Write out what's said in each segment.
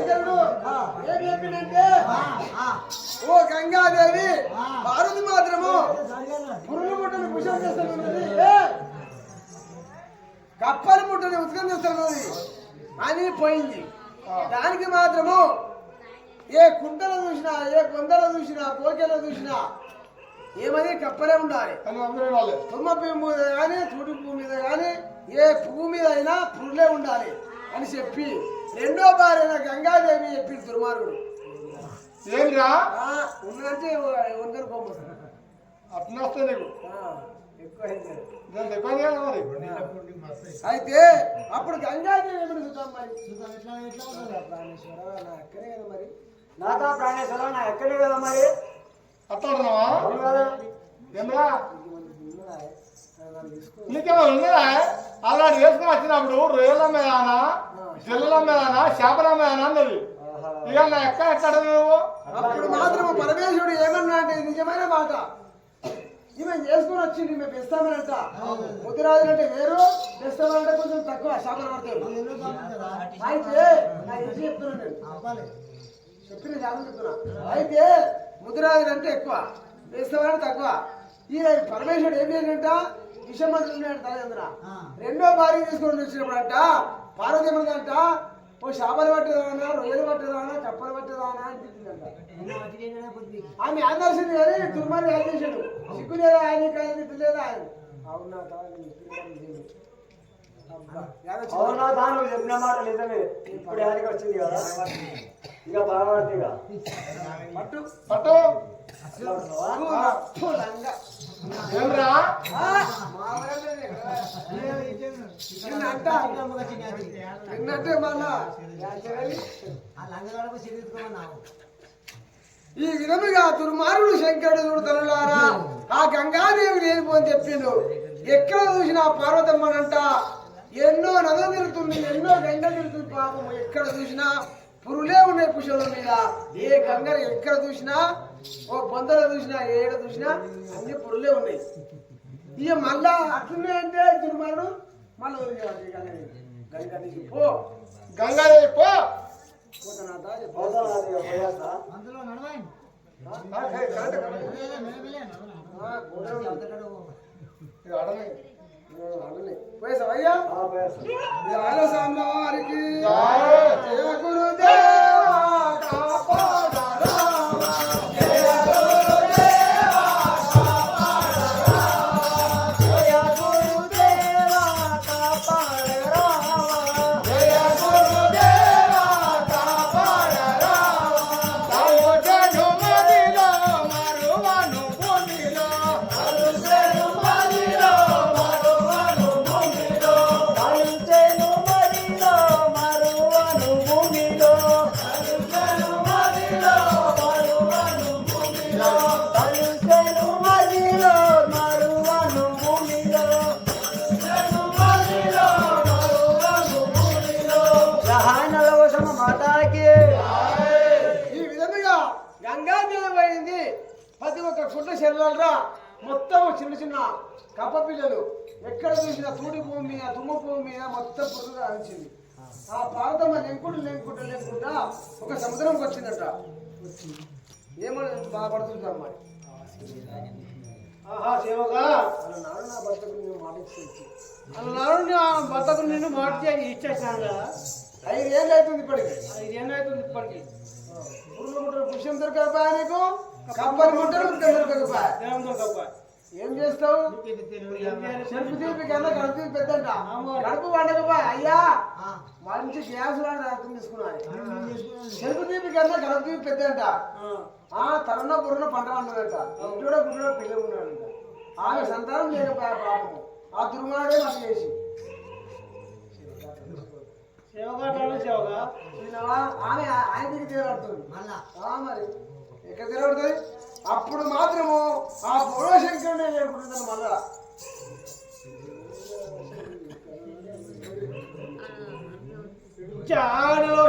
శంకరుడు ఏం చెప్పిందంటే ఓ గంగాదేవి పార్వతి మాత్రము. పురుగు ముట్టని పుషం చేస్తున్నది. కప్పలు ముట్టని ఉత్కం చేస్తున్నది. అని పోయింది. దానికి మాత్రము ఏ కుంటలు చూసినా ఏ కొందలు చూసినా పోకెలు చూసినా ఏమని కప్పలే ఉండాలి. తుమ్మ పువ్వు మీద కానీ తూటి పువ్వు మీద కానీ ఏ పువ్వు మీద అయినా పురులే ఉండాలి. అని చెప్పి రెండో భార్య గంగాదేవి చెప్పి దుర్మార్గుడు. ఏంద్రా ఆ, ఉన్నదంటే వందరు బొమ్మ అట్లా నీకు. అయితే అప్పుడు గంగాదేవి ఎప్పుడు చూద్దాం మరి? ప్రాణేశ్వర నా అక్కనే కదా మరి. నాతా ప్రాణేశ్వర నా ఎక్కడే కదా మరి. అట్లా అంటున్నావా? అవును కదా. ఏంద్రా ఉన్నదా? నన్ను తీసుకో. నీకేమో ఉన్నదా అలాంటి వేసుకుని వచ్చినప్పుడు రొయ్యల మీదనా జల్లుల మీదనా చేపల మీదనా అన్నది. ఇక నా ఎక్క ఎక్కడ నువ్వు? అప్పుడు మాత్రం పరమేశ్వరుడు ఏమన్నా అంటే నిజమైన మాట. ఈమె చేసుకుని వచ్చింది ఈమె పెస్తామనంట ముద్దురాజులు అంటే వేరు పెస్తామనంటే కొంచెం తక్కువ శాపలు పడతాయి అయితే నా చెప్తున్నాను నేను. చెప్పిన చెప్తున్నా. అయితే ముద్దురాజులు అంటే ఎక్కువ పెస్తామనంటే తక్కువ. ఈ పరమేశ్వరుడు ఏం చేసినట్ట విషమంతుడు ఉన్నాడు తల్లిదండ్రుల రెండో భార్య తీసుకొని వచ్చినప్పుడు అంట పార్వతి ఏమందంట ఓ చేపలు పట్టేదానా రొయ్యలు పట్టేదానా కప్పలు పట్టేదానా అని తిట్టిందంట. ఆమె ఆదర్శింది కానీ దుర్మార్గం ఏం చేశాడు. సిగ్గు లేదా ఆయన కానీ లేదా ఆయన? అవునా అవునా చెప్పిన మాట నిజమే. ఇప్పుడు యాడికి వచ్చింది కదా. ఇక బాగా పట్టు పట్టు. నువ్వు ఆ, నిన్నంటే మళ్ళా ఈ విధముగా దుర్మార్గుడు శంకరుడు చూడతనులారా ఆ గంగాదేవి లేనిపోని చెప్పిండు. ఎక్కడ చూసినా పార్వతమ్మనంట ఎన్నో నదులు తిరుగుతుంది ఎన్నో గంగలు తిరుగుతుంది పాపం ఎక్కడ చూసినా పురులే ఉన్నాయి కుశల మీద. ఏ గంగలు ఎక్కడ చూసినా ఓ బొందలు చూసినా ఏడ చూసినా అన్ని పురులే ఉన్నాయి. ఇక మళ్ళా అట్లున్నాయి అంటే దుర్మార్గుడు మళ్ళీ పో. గంగాదేవి పో. పోతనాథ, చెప్పు. పోతాను పోయేస్తా. ఆ, కరెక్ట్, కరెక్ట్. ఒక గుడ్డ చెల్లరా మొత్తం చిన్న చిన్న కప్ప పిల్లలు. ఎక్కడ చూసినా తూడి భూమి మీద తుమ్మ భూమి మీద మొత్తం పురుగులు అనిచింది ఆ పార్వతమ్మ లెంకుడు లెంకుట లేకుండా ఒక సముద్రంకి వచ్చిందట. ఏమని బాధపడుతుంటారు అమ్మాయి ఆహా సేవగా అలా నాడు నా భర్తకు నేను మాట ఇచ్చి అన్నాడు నా భర్తకు నేను మాట ఇచ్చేసాను కదా ఐదేళ్ళు అవుతుంది ఇప్పటికి. ఇది ఏమైతుంది ఇప్పటికి. పురుగులు ముట్టలు పుష్యం దొరకకపోయా నీకు? కప్పని ముట్టలు దొరకకపోయా? ఏం చేస్తావు? చెరుపు తీపి కన్నా కడుపు పెద్దంట. కడుపు పండకపోయా? అయ్యా! మంచి గ్యాస్ లాంటి రక్తం తీసుకున్నాను చెరుపు తీపి కన్నా కడుపు తీపి పెద్దంట. ఆ, ఆ తరుణ బుర్రన పంట పండుదంట ఇంట్లో గుడ్డలో పిల్ల ఉన్నాడంట. ఆమె సంతానం లేకపోయా పాపము ఆ దుర్మార్గే నాకు చేసి. సేవగా సేవగా? ఆమె మరి? ఎక్కడ అప్పుడు మాత్రము ఆ పూర్వశంకరుడే నేర్పుతుందని మళ్ళా. చాడలో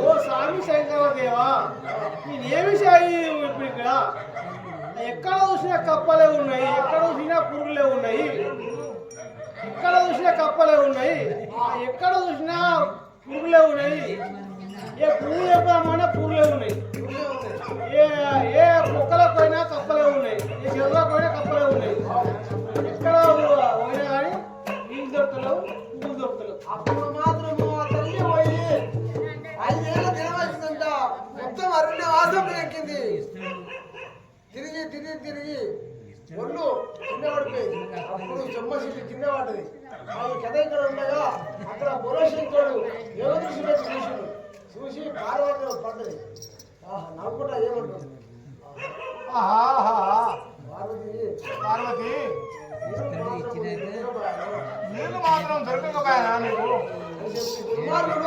ఓ స్వామి శంకరదేవా నేనేమి చేయి ఇప్పుడు ఇక్కడ? ఎక్కడ చూసినా కప్పలే ఉన్నాయి ఎక్కడ చూసినా పురుగులే ఉన్నాయి ఎక్కడ చూసినా కప్పలే ఉన్నాయి ఎక్కడ చూసినా పురుగులే ఉన్నాయి ఏ పువ్వు చెప్పామన్నా పురుగులే ఉన్నాయి ఏ ఏ మొక్కలకు పోయినా కప్పలే ఉన్నాయి ఏ చెరువులకు పోయినా కప్పలే ఉన్నాయి. తిరిగి తిరిగి తిరిగి ఒళ్ళు కింద పడిపోయింది. అప్పుడు చెమ్మ సిట్టి కింద పడ్డది. ఆమె కథ ఇక్కడ ఉండగా అక్కడ బురశంకరుడు యోగదృష్టి పెట్టి చూసిండు. చూసి పార్వతి పడ్డది. ఆహా, నవ్వుకుంటా ఏమంటుంది ఆహా పార్వతి పార్వతి. నీకు మాత్రం తిరగబాయను. నీళ్ళు మాత్రం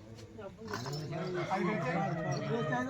నీకు దుర్మార్గుడు నాగేంద్రుడు పిలిపిస్తున్నాడట. ఏమైనా అకౌంట్ లేవు అది